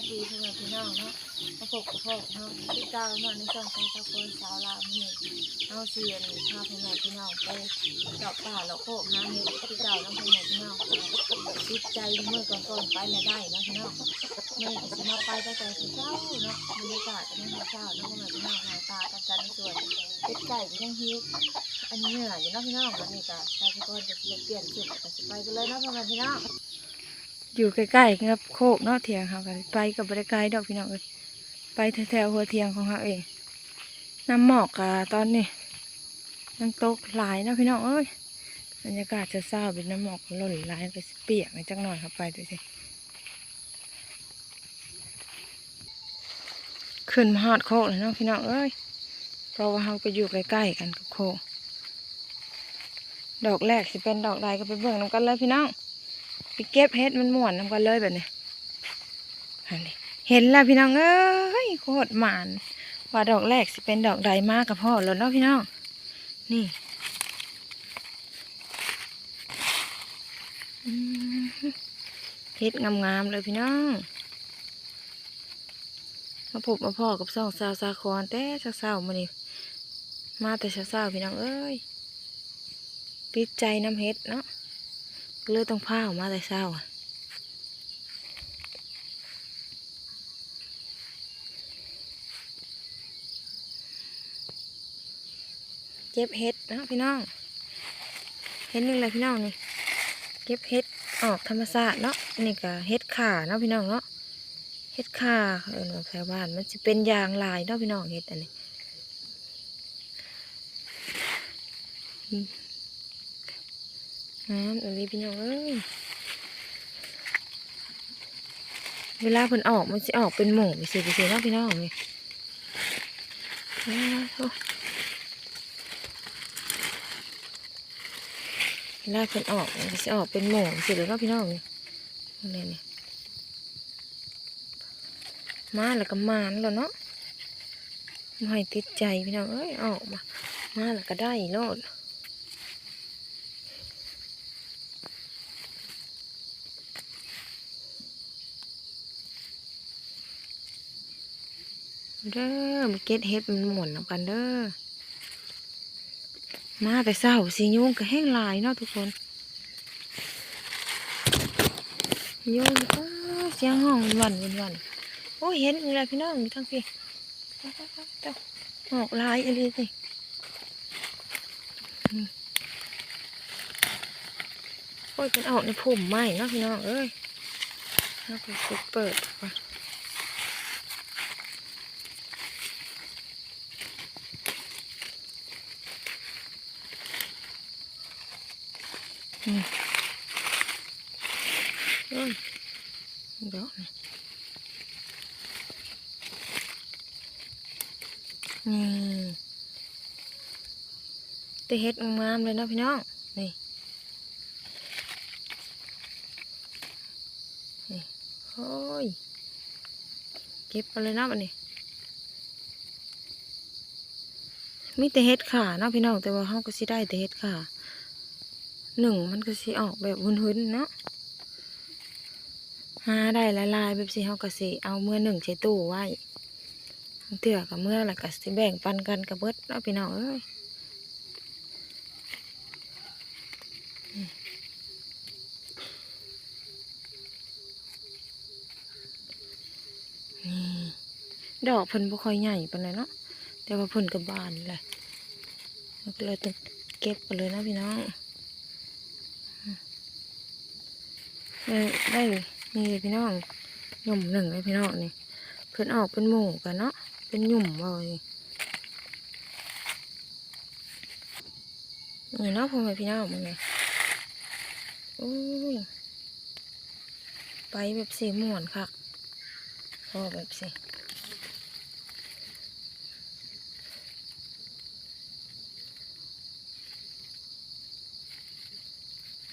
วัสดีพ่อแม่พี่น้องเนาะมาพบกับพ่อเนาะที่ก้าวเนาะในช่องของตะโกนสาวลาวนี่เอาเสียนพาพ่อแม่พี่น้องไปเจาะป่าเลาะโคกหาเห็ดที่ก้าเนาะพ่อแม่พี่น้องติดใจเมื่อก่อนก่อนไปแล้วได้นะพี่น้องเมื่อสิมาไปตั้งแต่เช้าเนาะบรรยากาศเป็นยังไงเช้าเนาะพ่อแม่พี่น้องหาตากันกันสวนเป็ดไก่ก็ยังฮิวอันเหนื่อยอยู่เนาะพี่น้องวันนี้ก็ตาตะโกนจะเปลี่ยนสุดก็สิไปกันเลยนาะพ่อแม่พี่น้อง อยู่ใกล้ๆกับโคกเนาะเถียงเขากันไปกับบริไกลดอกพี่น้องเอ้ยไปแถวๆหัวเทียงของเขาเองน้ำหมอกอะตอนนี้ยังตกหลายนะพี่น้องเอ้ยบรรยากาศจะเศร้าเป็นน้ำหมอกหล่นหลายไปเปียกในจักหน่อยครับไปดูสิขึ้นมาฮอดโคกเลยเนาะพี่น้องเอ้ยเพราะว่าเราไปอยู่ใกล้ๆกันกับโคกดอกแรกสิเป็นดอกใดก็ไปเบิ่งน้ำกันเลยพี่น้อง เก็บเห็ดมันหม่วนนำกันเลยแบบนี้เห็นแล้วพี่น้องเอ้ยโคตรหมานว่าดอกแรกสิเป็นดอกใดมากกับพ่อแล้วเนาะพี่น้องนี่เห็ดงามๆเลยพี่น้อง มาพบมาพ่อกับสองสาวสาครแต่เช้าๆมานี่มาแต่เช้าๆพี่น้องเอ้ยปิดใจน้ำเห็ดเนาะ เลยต้องพาออกมาแต่เช้าอะเก็บเห็ดนะพี่น้อง เห็นนี่แหละพี่น้องนี่ เก็บเห็ดออกธรรมชาติเนาะ นี่ก็เห็ดข่าเนาะพี่น้องเนาะ เห็ดข่าเออแถวบ้านมันจะเป็นยางลายเนาะพี่น้องเห็ดอันนี้ งามอันนี้พี่น้องเอ้ยเวลาเพิ่นออกมันจะออกเป็นหมูไปสิไปสิเนาะพี่น้องนี่เวลาเพิ่นออกมันจะออกเป็นหมูสิเลยนาะพี่น้องนี่นี่นี่มาแล้วก็มานแล้วเนาะไม่ติดใจพี่น้องเอ้ยออกมา มาแล้วก็ได้โลด เด้อมาเก็ตเฮ็ดมันหมุนนำกันเด้อมาแต่เศร้าสียุงก็แห้งลายเนาะทุกคนยุงก็เสียงห้องวันวันวันโอ้เห็นอะไรพี่น้องทั้งพี่ไปไปไปเจ้าออกลายอะไรสิโอ้ยเป็นออกในพุ่มไม้เนาะพี่น้องเอ้ยน่าจะเปิดก่อน เอ้ยเดี๋ยวนี่ต่เฮ็ดงามเลยเนาะพี่น้อง นี่นี่โอ้ย เก็บไปเลยเนาะบัดนี้มีแต่เฮ็ดขาเนาะพี่น้องแต่ว่าเฮาก็สิได้แต่เฮ็ดขา หนึ่งมันก็สิออกแบบหุ่นๆเนาะหาได้ละลายแบบสิเฮาก็สิเอาเมื่อหนึ่งใช้ตู้ไว้เตือกับเมื่อแล้วก็สิแบ่งปันกันกับเบิดเนาะพี่น้องเอ้ยนี่ดอกเพิ่นบ่ค่อยใหญ่ปานใดเนาะแต่ว่าเพิ่นก็บานเลยเราก็เลยต้องเก็บไปเลยนะพี่น้อง ได้ได้นี่พี่น้องหยุ่มหนึ่งเลยพี่น้องนี่เพิ่นออกเป็นหมู่กันเนาะเป็นหยุ่มบ่อยนี่เนาะพ่อแม่พี่น้องมันไงโอ้ยไปแบบสีม่วนค่ะพอแบบสี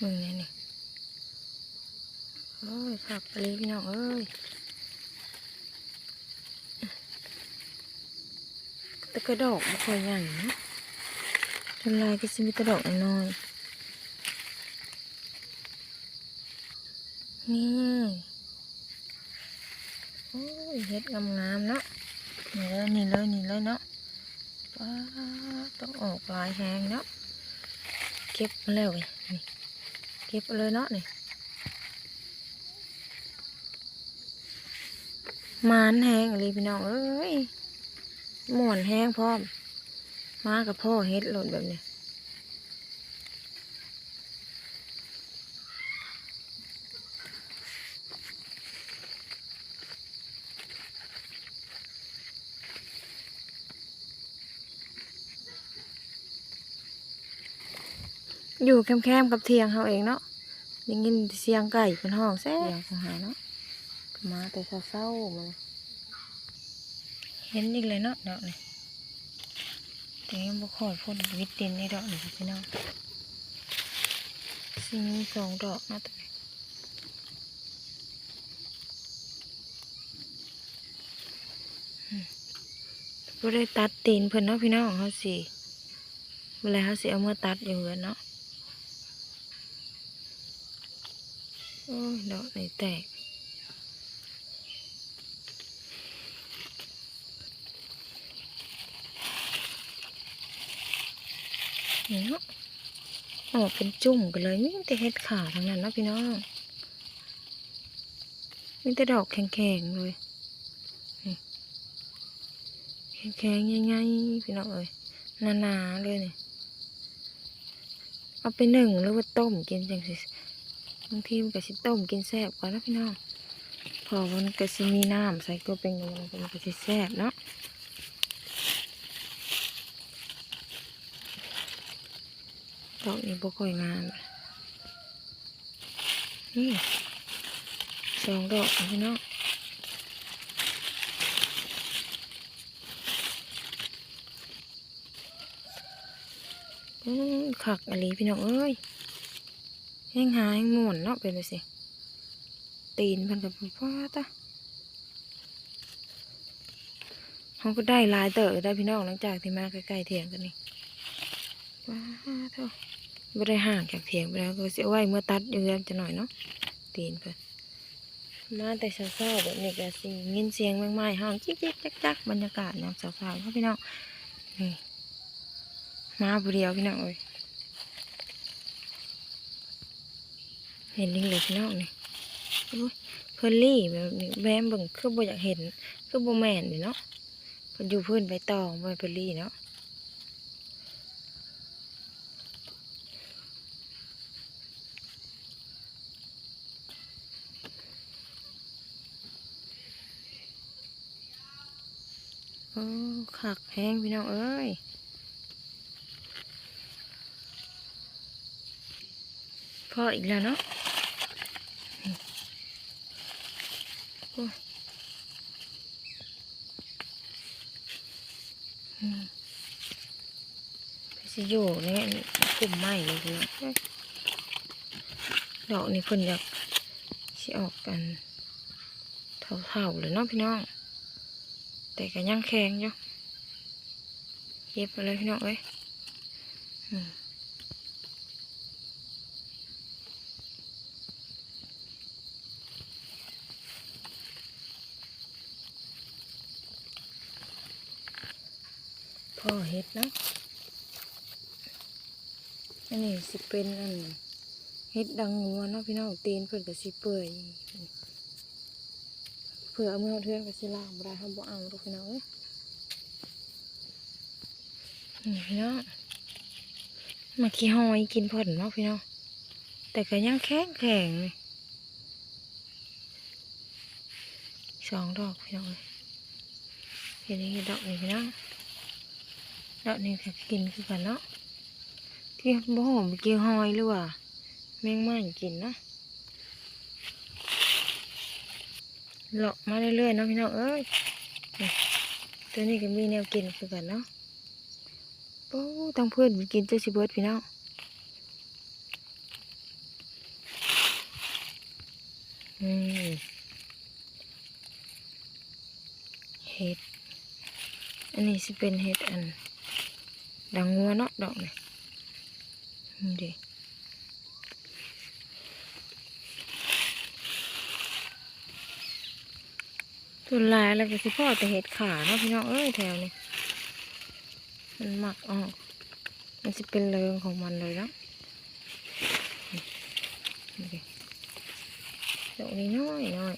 มึงไงนี่ โอ้ยขับไปเลยพี่น้องเอ้ยตะกระดอกไม่ค่อยใหญ่นะทำลายก็จะมีแตะดอกน้อยนี่โอ้ยเฮ็ดงามๆเนาะนี่เลยนี่เลยนี่เลยเนาะป้าต้องออกลายแหงเนาะเก็บมาแล้วเว้ยนี่เก็บเลยเนาะนี่ มานแห้งอะไรพี่น้องเอ้ยหมวนแห้งพร้อม มากับพ่อเฮ็ดหล่นแบบนี้อยู่แคมๆกับเทียงเขาเองเนาะได้ยินเสียงไก่เป็นห้องแซ่บของหาเนาะ มาแต่เศร้าๆมันเห็นอีกเลยเนาะดอกนี่แต่ยังบ่ค่อยพ่นวิตดินในดอกนี่พี่น้องสิมีสองดอกนาะตัวนี้อืมบ่ได้ตัดตีนเพิ่นเนาะพี่น้องเขาสิเวลาเขาสิเอามาตัดอยู่เฮือนเนาะโอ้ยดอกไหนแตก นี่เนาะออกเป็นจุ่มกันเลยนี่แต่เห็ดขาทั้งนั้นนะพี่น้องมีแต่ดอกแข็งๆเลยแข็งๆง่ายๆพี่น้องเอ้ยหนาๆเลยนี่เอาไปหนึ่งหรือว่าต้มกินจังสิบางทีมันก็สิต้มกินแซ่บกว่านะพี่น้องพอมันก็สิมีน้ำใส่ก็เป็นอย่างนั้นมันก็สิแซ่บเนาะ ดอกนี้บ่ค่อยงามนี่สองดอกนะพี่น้องอืมขักอะไรพี่น้องเอ้ยแห้งหายหมุนเนาะเป็นไปสิตีนพันกับพ่อตาเขาก็ได้ลายเต๋อได้พี่น้องหลังจากที่มาใกล้ๆเถียงกันนี่ว้าเท่า ไม่ได้ห่างจากเถียงไปแล้วก็เสียไว้เมื่อตัดอยู่เรือนจะหน่อยเนาะตีนเพิ่นมาแต่เช้าๆแบบนี้ก็สิยินเสียงแมงไม้ห้องจิ๊กจิ๊กจักจักบรรยากาศยามเช้าๆเขาพี่น้องนี่มาผู้เดียวพี่น้องเอ้ยเห็นลิงเลยพี่น้องนี่โอ้ยเพิ่นรี่แบบนี้แวมเบิ่งคือบ่อยากเห็นคือบ่แม่นนี่เนาะเพิ่นอยู่เพิ่นใบตองบ่เพิ่นรี่เนาะ อ้คักแพงพี่น้องเอ้ยพออีกแล้วเนาะไปสิอยู่ในกลุ่มไม้เลยพี่น้องเอ้ยดอกนี้เพิ่นอยากสิออกกันเท่าๆเลยเนาะพี่น้อง แต่ก็ยังแข็งอยู่เย็บไปเลยพี่น้องเอ้ยอืมพ่อเฮ็ดนะอันนี้สิเป็นอันเฮ็ดดังงัวเนาะพี่น้องตีนเพิ่นก็สิเปื่อย ผื่อเอามื่อเทือนก็สิล้างบ่ได้เฮาบ่เอาดอกพี่น้องเอ้ยนี่พี่น้องมาขี้หอยกินเพิ่นเนาะพี่น้องแต่ก็ยังแข็งแข็งนี่สองดอกพี่น้องเอ้ยเห็นนี่ดอกนี่พี่น้องดอกนี้ก็กินคือกันเนาะที่บ่หอมกี่หอยหรือว่าแมงม่านกินเนาะ เลาะมาเรื่อยๆเนาะพี่น้องเอ้ยตัวนี้ก็มีแนวกินคือกันเนาะโอ้ตั้งเพื่อนมันกินเจ้าสิเบิดพี่น้องอืมเห็ดอันนี้สิเป็นเห็ดอันดังงัวเนาะดอกเนี่นี่ดิ ตุลายแล้วก็สิพ่อแต่เห็ดขาเนาะพี่น้องเอ้ยแถวนี้มันหมักออก มันจะเป็นเริงของมันเลยเนาะนี่ดิดอกนี้น้อยน้อย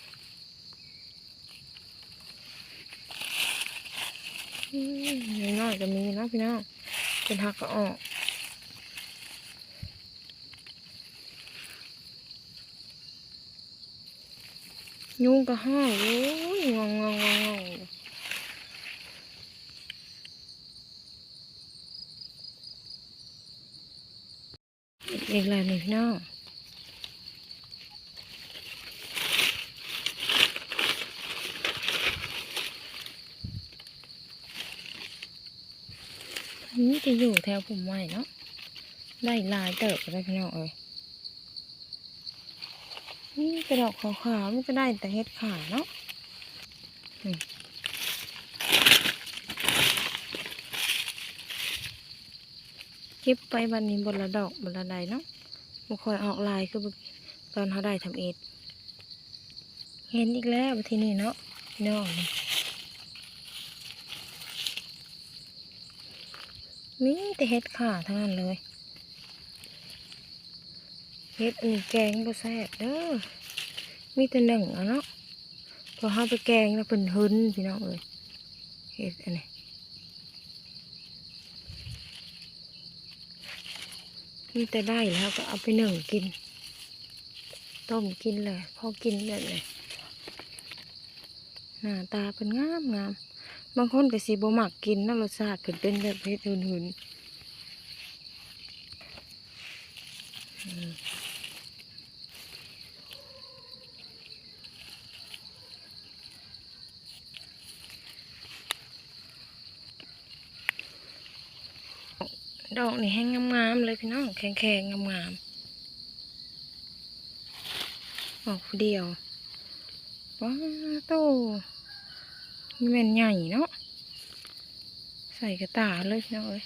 น้อยๆก็มีเนาะพี่น้องเป็นหักก็ออก ยุงก็ห้าวโอ้ยงองงงงองงองอีกแล้วนี่พี่น้องนี่จะอยู่แถวผมใหม่เนาะได้ลายเติบก็ได้พี่น้องเอ้ย นี่กระดอกขาวๆมันก็ได้แต่เห็ดขาเนาะเก็บไปบันนี้บนละดอกบนละใดเนาะบ่ค่อยออกลายคือตอนเขาได้ทำเอ็ดเห็นอีกแล้วทีนี้เนาะพี่น้องนี่แต่เห็ดขาทั้งนั้นเลย เฮ็ดอันนี้แกงบ่แซ่บเด้อมีแต่หนึ่งอะเนาะพอเฮาไปแกงแล้วเพิ่นหึนพี่น้องเอ้ยเฮ็ดอันนี้มีแต่ได้แล้วก็เอาไปหนึ่งกิน ต้มกินเลยพอกินแบบนี้หน้าตาเพิ่นงามงามบางคนก็สิบ่มักกินเนารสชาติเพิ่นเป็นแบบเฮ็ดหึนๆ ดอกนี่แห้งงามๆเลยพี่น้องแข็งๆงามๆออกเดียวว้าโตนี่แม่นใหญ่เนาะใส่กระตาเลยพี่น้องเอ้ย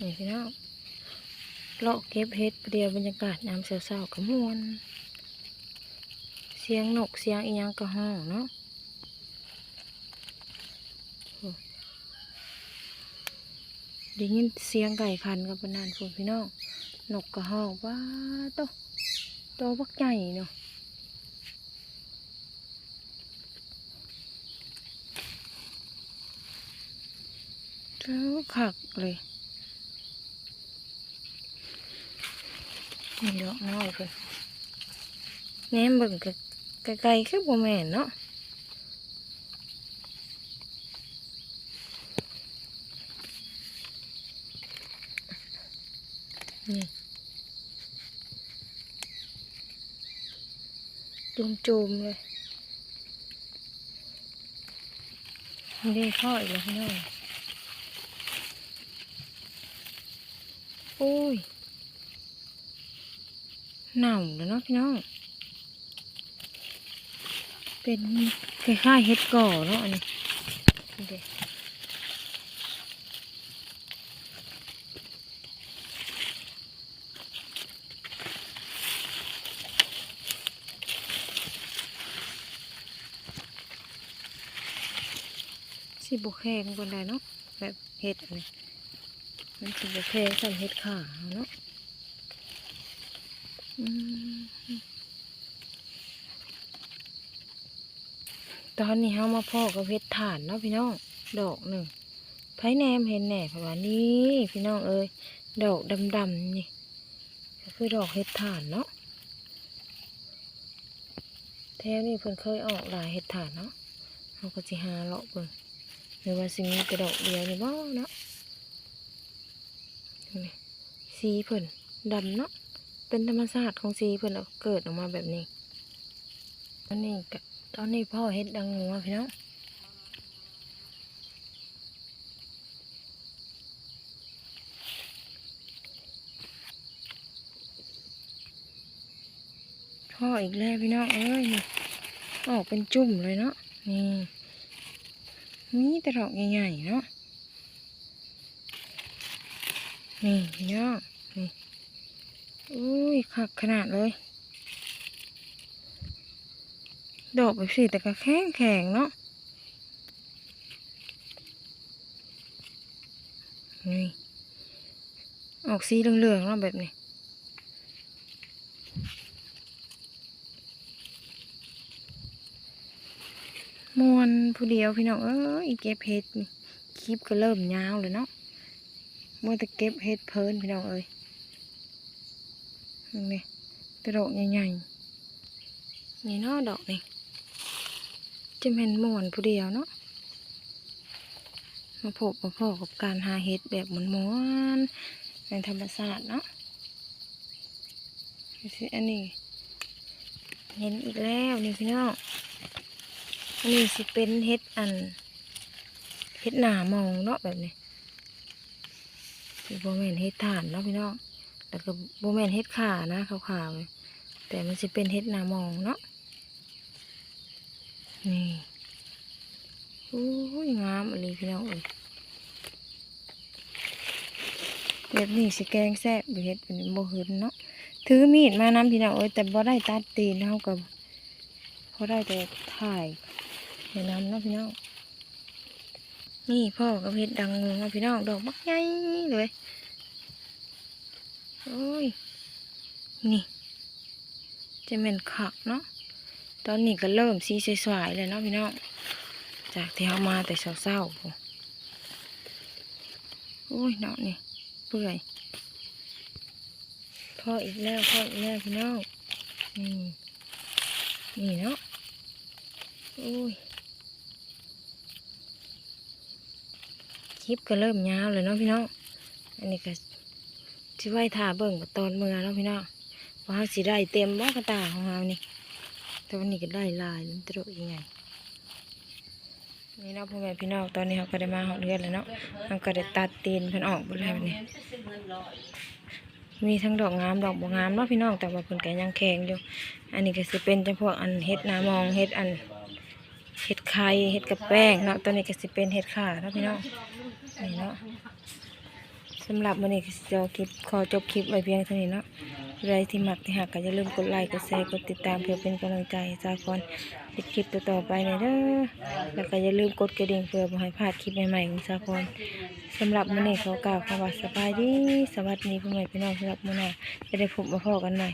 นี่พี่น้อง เลาะเก็บเห็ดเดียวบรรยากาศยามเช้าๆกับมวน เสียงนกเสียงอีหยังก็ห้องเนาะโอ้ได้ยินเสียงไก่คันกับปนานฝุ่นพี่น้องนกก็ห้องว้าโตโตบักใหญ่เนาะเจ้าขักเลย นี่ดอกน้อยเพิ่นแหนมเบิ่งกะไกลๆคือบ่แม่นเนาะนี่จุ่มๆเลยนี่ได้ข้ออีกแล้วพี่น้องโอ้ย เน่าแล้วเนาะพี่น้อง เป็นคล้ายๆเห็ดก่อเนาะอันนี้นี่เด้สิบแข็งบนใดเนาะแบบเห็ดอันนี้มันสิบแข็งสำเห็ดขาเนาะ ตอนนี้เฮามาพ่อกับเพชรฐานเนาะพี่น้อง ดอกหนึ่งไผแนมเห็นแหน่เพราะว่านี่พี่น้องเอ้ย ดอกดำๆนี่ ก็คือดอกเห็ดฐานเนาะ แถวนี้เพิ่นเคยออกหลายเห็ดฐานเนาะเราก็สิหาเลาะเบิ่งหรือว่าสิมีกระดอกเดียวนี่บ่เนาะสีเพิ่นดำเนาะ เป็นธรรมชาติของสีเพิ่เอาเกิดออกมาแบบนี้ตอนนี้ตอนนี้พ่อเฮ็ดดังงัวพี่น้องพ่ออีกแล้วพี่น้องเอ้ยนี่ออกเป็นจุ่มเลยเนาะนี่นี่แต่ดอกใหญ่ๆเนาะนี่พี่น้อง อุ้ยคักขนาดเลย ดอกแบบสีแต่ก็แข็งแข็งเนาะนี่ออกสีเหลืองๆเนาะแบบนี้มวนผู้เดียวพี่น้องเอ้ยเก็บเห็ดนี่คลิปก็เริ่มยาวเลยเนาะเมัวแต่เก็บเห็ดเพลินพี่น้องเอ้ย นี่แตดอกใหญ่ๆนี่เนาะดอกนี่จะเป็นมวนผู้เดียวเนาะมาพบมาพอกับการหาเห็ดแบบหมวนๆในธรรมชาติเนาะดูสิอันนี้เห็นอีกแล้วนี่พี่น้องอันนี้สิเป็นเฮ็ดอันเฮ็ดหนามองเนาะแบบนี้สิโบแมนเฮ็ดถ่านเนาะพี่น้อง แล้วก็โบแมนเฮ็ดขานะขาวๆแต่มันสิเป็นเฮ็ดหนามองเนาะนี่โอ้ยงามอะไรพี่น้องเอ้ยแบบนี้สิแกงแซ่บเฮ็ดเป็นโบหืนเนาะถือมีดมาน้ำพี่น้องเอ้ยแต่บ่ได้ตัดตีนเท่ากับพอได้แต่ถ่ายเดี๋ยวน้ำเนาะพี่น้องนี่พ่อกับเห็ดดังงูเนาพี่น้องดอกบักใหญ่เลย โอ้ย นี่จะเป็นขักเนาะ ตอนนี้ก็เริ่มสีสวยๆเลยเนาะพี่น้อง จากที่เขามาแต่เศร้าๆพู้นโอ้ยเนาะนี่เปื่อยพ่ออีกแล้วพ่ออีกแล้วพี่น้อง นี่นี่เนาะโอ้ยคลิปก็เริ่มยาวเลยเนาะพี่น้อง อันนี้ก็ ที่ไว้ทาเบิ่งกับตอนเมื่อเนาะพี่น้องว่าสิได้เต็มบ่กระตาของเรานี่แต่วันนี้ก็ได้ลายมันตรกยังไงนี่เนาพ่อแม่พี่น้องตอนนี้เขาก็ได้มาหอดเรือนแล้วเนาะเขาก็ได้ตัดตีนเพิ่นออกหมดแล้วนี่มีทั้งดอกงามดอกบ่งามเนาะพี่น้องแต่ว่าเพิ่นก็ยังแข็งอยู่ อันนี้ก็สิเป็นจำพวกอันเฮ็ดน้ามองเฮ็ดอันเห็ดไข่เห็ดกับแป้งเนาะตัวนี้ก็สิเป็นเห็ดข่าเนาะพี่น้องนี่เนาะ สำหรับวันนี้ก็สิจะคลิปขอจบคลิปไว้เพียงเท่านี้เนาะใครที่มักที่หักก็อย่าลืมกดไลค์กดแชร์กดติดตามเพื่อเป็นกำลังใจสาคอนติดคลิปต่อๆไปในเด้อแล้วก็อย่าลืมกดกระดิ่งเพื่อบ่ให้พลาดคลิปใหม่ๆของสาคอนสำหรับวันนี้ขอกล่าวคำว่าสบายดีสวัสดีพ่อแม่พี่น้องสำหรับมื้อหน้าจะได้พบมาพอกันใหม่